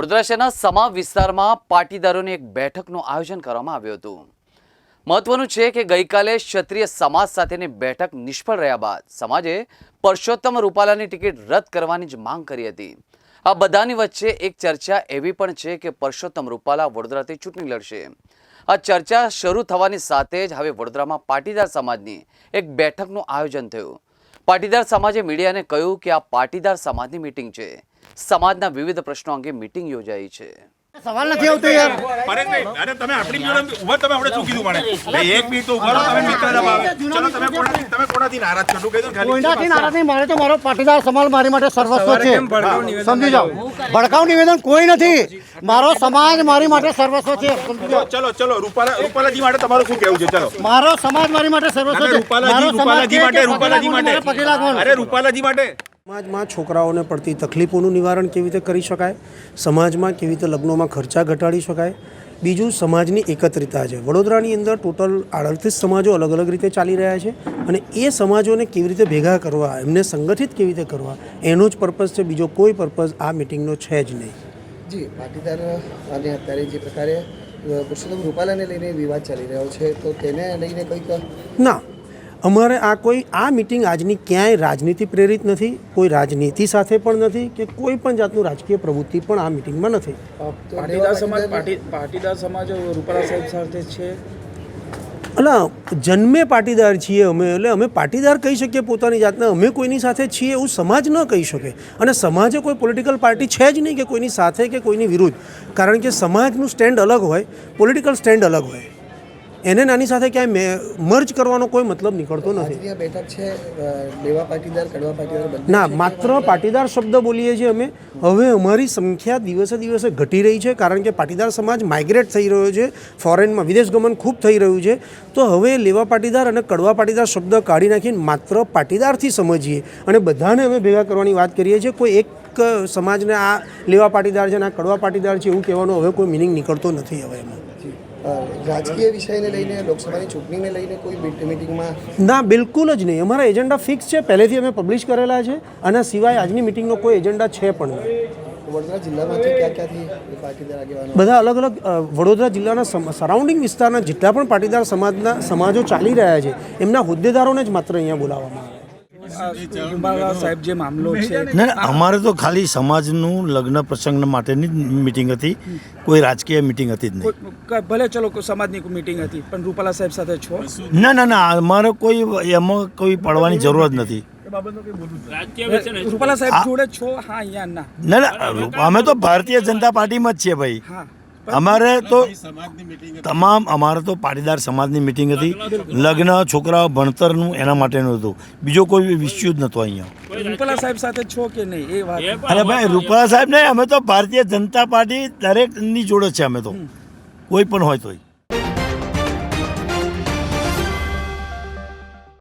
વડોદરા શહેરના સમા વિસ્તારમાં પાટીદારોની એક બેઠકનું આયોજન કરવામાં આવ્યું હતું. મહત્વનું છે કે ગઈકાલે ક્ષત્રિય સમાજ સાથેની બેઠક નિષ્ફળ રહ્યા બાદ સમાજે પરસોત્તમ રૂપાલાની ટિકિટ રદ કરવાની જ માંગ કરી હતી. આ બધાની વચ્ચે એક ચર્ચા એવી પણ છે કે પરસોત્તમ રૂપાલા વડોદરાથી ચૂંટણી લડશે. આ ચર્ચા શરૂ થવાની સાથે જ હવે વડોદરામાં પાટીદાર સમાજની એક બેઠકનું આયોજન થયું. પાટીદાર સમાજે મીડિયાને કહ્યું કે આ પાટીદાર સમાજની મીટિંગ છે. સમાજના વિવિધ પ્રશ્નો અંગે મીટિંગ યોજાઈ છે. સવાલ નથી આવતો યાર. પરેશભાઈ અરે તમે આપણી જોડે ઊભા તમે આપણે શું કીધું મને બે એક મિનિટ તો ઊભા રહો તમે મિત્રના ભાવે. ચલો તમે કોણાથી તમે કોણાથી નારાજ છો? શું કહી ખાલી. કોણાથી નારાજ નહીં મારે તો મારો પાટીદાર સમાજ મારી માટે સર્વસ્વ છે. સમજી જાઓ. ભડકાઉ નિવેદન કોઈ નથી. મારો સમાજ મારી માટે સર્વસ્વ છે. ચલો ચલો રૂપાલા રૂપાલાજી માટે તમારું શું કહેવું છે? ચલો. મારો સમાજ મારી માટે સર્વસ્વ છે. રૂપાલાજી રૂપાલાજી માટે રૂપાલાજી. માટે. અરે રૂપાલાજી માટે. સમાજમાં છોકરાઓને પડતી તકલીફોનું નિવારણ કેવી રીતે કરી શકાય? સમાજમાં કેવી રીતે લગ્નોમાં ખર્ચા ઘટાડી શકાય? બીજું સમાજની એકત્રિતા છે. વડોદરાની અંદર ટોટલ આડત્રીસ સમાજો અલગ અલગ રીતે ચાલી રહ્યા છે અને એ સમાજોને કેવી રીતે ભેગા કરવા એમને સંગઠિત કેવી રીતે કરવા એનો જ પર્પઝ છે. બીજો કોઈ પર્પઝ આ મિટિંગનો છે જ નહીં. જી પાટીદાર અને અત્યારે જે પ્રકારે પુરુષોત્તમ રૂપાલાને લઈને વિવાદ ચાલી રહ્યો છે તો તેને લઈને કંઈક ના અમારે આ કોઈ આ મિટિંગ આજની ક્યાંય રાજનીતિ પ્રેરિત નથી કોઈ રાજનીતિ સાથે પણ નથી કે કોઈ પણ જાતનું રાજકીય પ્રવૃત્તિ પણ આ મિટિંગમાં નથી. પાટીદાર સમાજ પાટીદાર સમાજ રૂપાલા સાહેબ સાથે છે? અલા જન્મે પાટીદાર છીએ અમે એટલે અમે પાટીદાર કહી શકીએ પોતાની જાતને અમે કોઈની સાથે છીએ એવું સમાજ ન કહી શકે. અને સમાજે કોઈ પોલિટિકલ પાર્ટી છે જ નહીં કે કોઈની સાથે કે કોઈની વિરુદ્ધ. કારણ કે સમાજનું સ્ટેન્ડ અલગ હોય પોલિટિકલ સ્ટેન્ડ અલગ હોય. એને નાની સાથે ક્યાંય મર્જ કરવાનો કોઈ મતલબ નીકળતો નથી. બેઠક છે લેવા પાટીદાર કડવા પાટીદાર ના માત્ર પાટીદાર શબ્દ બોલીએ છીએ અમે. હવે અમારી સંખ્યા દિવસે દિવસે ઘટી રહી છે કારણ કે પાટીદાર સમાજ માઇગ્રેટ થઈ રહ્યો છે ફોરેનમાં વિદેશ ગમન ખૂબ થઈ રહ્યું છે. તો હવે લેવા પાટીદાર અને કડવા પાટીદાર શબ્દ કાઢી નાખીને માત્ર પાટીદારથી સમજીએ. અને બધાને અમે ભેગા કરવાની વાત કરીએ છીએ. કોઈ એક સમાજને આ લેવા પાટીદાર છે અને આ કડવા પાટીદાર છે એવું કહેવાનો હવે કોઈ મિનિંગ નીકળતો નથી હવે એમાં. રાજકીય વિષયને લઈને લોકસભાની ચૂંટણીને લઈને કોઈ મિટિંગમાં? ના બિલકુલ જ નહીં. અમારા એજન્ડા ફિક્સ છે. પહેલેથી અમે પબ્લિશ કરેલા છે અને સિવાય આજની મિટિંગનો કોઈ એજન્ડા છે પણ નહીં. વડોદરા જિલ્લામાંથી ક્યાં ક્યાંથી પાટીદાર આગેવાનો? બધા અલગ અલગ વડોદરા જિલ્લાના સરાઉન્ડિંગ વિસ્તારના જેટલા પણ પાટીદાર સમાજના સમાજો ચાલી રહ્યા છે એમના હોદ્દેદારોને જ માત્ર અહીંયા બોલાવવામાં આવે. સાહેબ જે મામલો છે ના ના અમારે તો ખાલી સમાજનું લગ્ન પ્રસંગ માટેની જ મિટિંગ હતી. કોઈ રાજકીય મિટિંગ હતી જ નહીં. ભલે ચલો કોઈ સમાજની મિટિંગ હતી પણ રૂપાલા સાહેબ સાથે છો? ના ના ના અમારે કોઈ એમાં કોઈ પડવાની જરૂર જ નથી રૂપાલા સાહેબ જોડે છો? હા અહીંયા ના. ના ના અમે તો ભારતીય જનતા પાર્ટીમાં જ છીએ ભાઈ. હા. અમારે તો તમામ અમારે તો પાટીદાર સમાજની મિટિંગ હતી. લગ્ન છોકરાઓ ભણતરનું એના માટેનું હતું. બીજો કોઈ વિષય જ નહોતો અહીંયા. રૂપાલા સાહેબ સાથે છો કે નહીં? એ વાત. અરે ભાઈ રૂપાલા સાહેબ નહીં અમે તો ભારતીય જનતા પાર્ટી દરેકની જોડે છે અમે તો. કોઈ પણ હોય તોય.